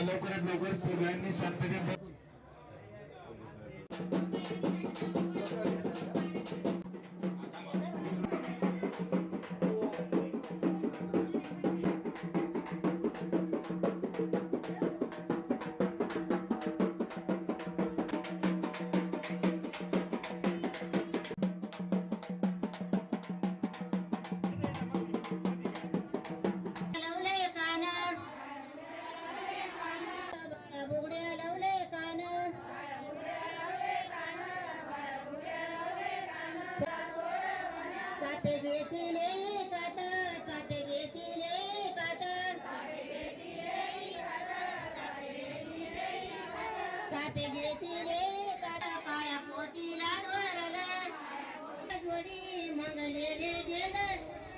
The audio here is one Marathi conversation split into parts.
लवकरात लवकर सगळ्यांनी शांततेत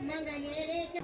गेलं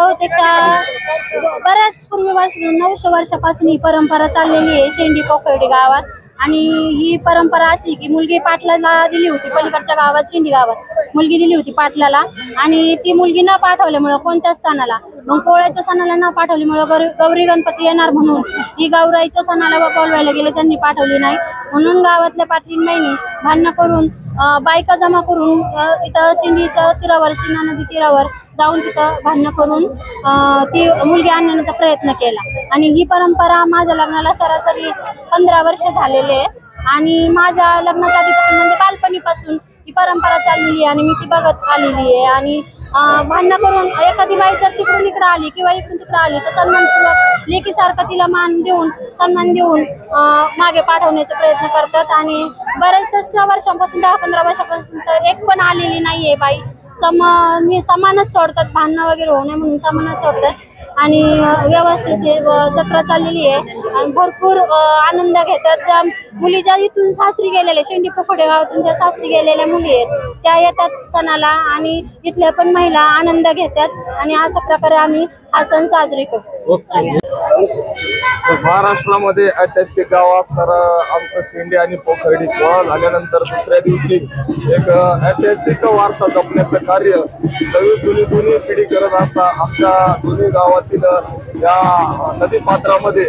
हो त्याच्या बऱ्याच पूर्वीपासून नऊशे वर्षापासून ही परंपरा चाललेली आहे शेंडी पोखर्डी गावात. आणि ही परंपरा अशी की मुलगी पाटलाला दिली होती पलीकडच्या गावात शेंडी गावात. मुलगी दिली होती पाटलाला आणि ती मुलगी न पाठवल्यामुळं कोणत्याच सणाला मग पोळ्याच्या सणाला न पाठवल्यामुळं गौरी गौरी गणपती येणार म्हणून ही गौराईच्या सणाला बोलवायला गेले त्यांनी पाठवली नाही. म्हणून गावातल्या पाटलीन भांडणं करून बायका जमा करून इथं शेंडीच्या तीरावर सीमा नदी तीरावर जाऊन तिथं भांडणं करून ती मुलगी आणण्याचा प्रयत्न केला. आणि ही परंपरा माझ्या लग्नाला सरासरी पंधरा वर्ष झालेले आहेत आणि माझ्या लग्नाच्या आधीपासून म्हणजे बालपणीपासून ती परंपरा चाललेली आहे आणि मी ती बघत आलेली आहे. आणि भांडणं करून एखादी बाई जर तिकडून इकडं आली किंवा इकडून तिकडं आली तर सन्मानपूर्वक लेकीसारखं तिला मान देऊन सन्मान देऊन मागे पाठवण्याचा प्रयत्न करतात. आणि बऱ्याचशा वर्षांपासून दहा पंधरा वर्षापासून तर एक पण आलेली नाही आहे बाई. सम मी समानच सोडतात भांडणं वगैरे होऊ नये म्हणून समानच सोडतात. आणि व्यवस्थित जत्रा चाललेली आहे. आणि भरपूर आनंद घेतात. ज्या मुली ज्या इथून सासरी गेलेल्या शेंडी पोखडे गावातून ज्या सासरी गेलेल्या मुली आहेत त्या येतात सणाला आणि इथल्या पण महिला आनंद घेतात. आणि अशा प्रकारे आम्ही हा सण साजरी करतो. महाराष्ट्रामध्ये ऐतिहासिक गाव असणारं आमचं शेंडी आणि पोखर्डी सोहळा आल्यानंतर दुसऱ्या दिवशी एक ऐतिहासिक वारसा जपण्याचं कार्य नवी जुनी दोन्ही पिढी करत असता आमच्या दोन्ही गावात अ, या नदी पात्रामध्ये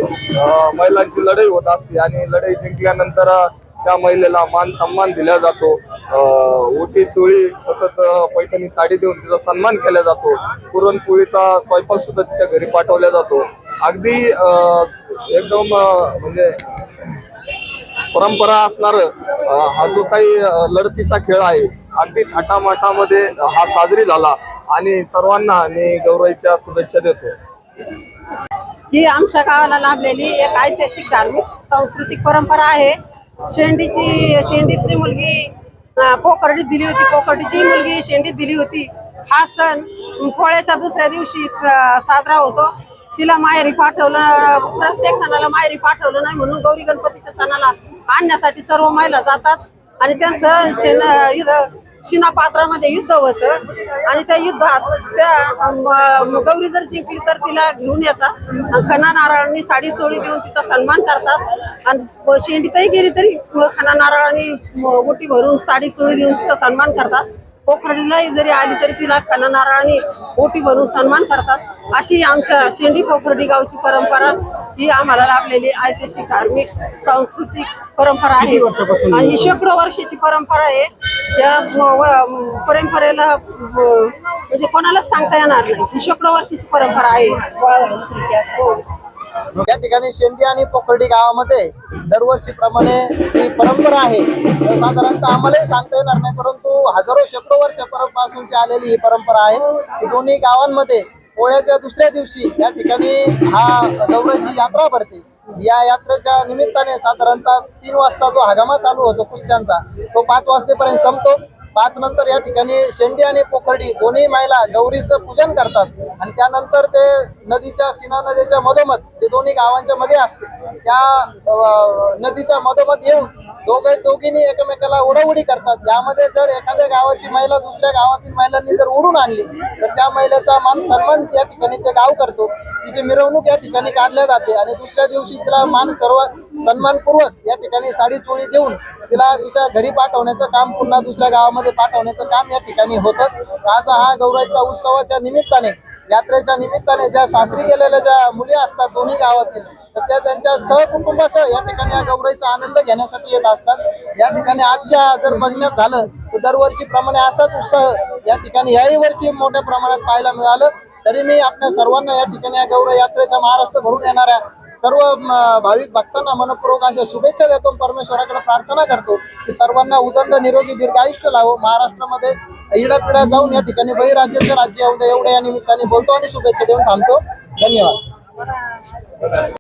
महिलांची लढाई होत असते आणि लढाई जिंकल्यानंतर त्या महिलेला मान सन्मान दिला जातो. ओटी चोळी तसंच पैठणी साडी देऊन तिचा सन्मान केला जातो. पुरणपोळीचा स्वयंपाक सुद्धा तिच्या घरी पाठवला जातो. अगदी एकदम म्हणजे परंपरा असणार हा जो काही लढतीचा खेळ आहे अगदी थाटामाटामध्ये हा साजरी झाला आणि सर्वांना मी गौरवीच्या शुभेच्छा देतो. ही आमच्या गावाला लाभलेली एक ऐतिहासिक धार्मिक सांस्कृतिक परंपरा आहे. शेंडीची शेंडीतली मुलगी पोकर्डीत दिली होती. पोकर्डीची मुलगी शेंडीत दिली होती. हा सण पोळ्याच्या दुसऱ्या दिवशी साजरा होतो. तिला माहेरी पाठवलं प्रत्येक सणाला माहेरी पाठवलं नाही म्हणून गौरी गणपतीच्या सणाला आणण्यासाठी सर्व महिला जातात. आणि त्यांचं शेण शिनापात्रामध्ये पात्रामध्ये युद्ध होतं. आणि त्या युद्धात त्या म- गौरी जर जिंकली तर तिला घेऊन येतात. खना नारळांनी साडी चोळी देऊन तिचा सन्मान करतात. आणि शेंडीतही गेली तरी खना नारळांनी मोठी भरून साडी चोळी देऊन तिचा सन्मान करतात. पोखरीलाही जरी आली तरी तिला खना नारळांनी ओटी भरून सन्मान करतात. अशी आमच्या शेंडी पोखर्डी गावची परंपरा ही आम्हाला लाभलेली ऐतिहासिक धार्मिक सांस्कृतिक परंपरा आहे. आणि ही शेकडो वर्षाची परंपरा आहे. त्या परंपरेला व- म्हणजे कोणालाच सांगता येणार नाही. ही शेकडो वर्षाची परंपरा आहे. हो. या ठिकाणी शेंदी आणि पोखर्डी गावामध्ये दरवर्षीप्रमाणे जी परंपरा आहे. साधारणतः आम्हालाही सांगता येणार नाही परंतु हजारो शेकडो वर्षापासूनची आलेली ही परंपरा आहे. की दोन्ही गावांमध्ये पोळ्याच्या दुसऱ्या दिवशी या ठिकाणी हा गौराची यात्रा भरते. या यात्रेच्या निमित्ताने साधारणतः तीन वाजता जो हगामा चालू होतो कुस्त्यांचा तो पाच वाजतेपर्यंत संपतो. पाच नंतर या ठिकाणी शेंडी आणि पोखर्डी दोन्ही महिला गौरीचं पूजन करतात. आणि त्यानंतर ते नदीच्या सीना नदीच्या मधोमध ते दोन्ही गावांच्या मध्ये असते. त्या नदीच्या मधोमध येऊन दोघे दोघींनी एकमेकाला उडवुडी करतात. यामध्ये जर एखाद्या गावाची महिला दुसऱ्या गावातील महिलांनी जर उडून आणली तर त्या महिलेचा मान सन्मान या ठिकाणी ते गाव करतो. तिची मिरवणूक या ठिकाणी काढल्या जाते आणि दुसऱ्या दिवशी तिला मान सर्व सन्मानपूर्वक या ठिकाणी साडी चोळी देऊन तिला तिच्या घरी पाठवण्याचं काम पुन्हा दुसऱ्या गावामध्ये पाठवण्याचं काम या ठिकाणी होतं. असा हा गौराईचा उत्सवाच्या निमित्ताने यात्रेच्या निमित्ताने ज्या सासरी गेलेल्या ज्या मुली असतात दोन्ही गावातील तर त्या त्यांच्या सहकुटुंबासह या ठिकाणी या गौराईचा आनंद घेण्यासाठी येत असतात. या ठिकाणी आजच्या जर बघण्यात झालं तर दरवर्षीप्रमाणे असाच उत्साह या ठिकाणी याही वर्षी मोठ्या प्रमाणात पाहायला मिळालं. तरी मी आपल्या सर्वांना या ठिकाणी या गौरव यात्रेचा महाराष्ट्र भरून येणाऱ्या सर्व भाविक भक्तांना मनपूर्वक अशा शुभेच्छा देतो परमेश्वराकडे प्रार्थना करतो की सर्वांना उदंड निरोगी दीर्घ आयुष्य लावो. महाराष्ट्रामध्ये इडापिडा जाऊन या ठिकाणी बहिराज्याचं राज्य येऊ दे एवढ्या या निमित्ताने बोलतो आणि शुभेच्छा देऊन थांबतो. धन्यवाद.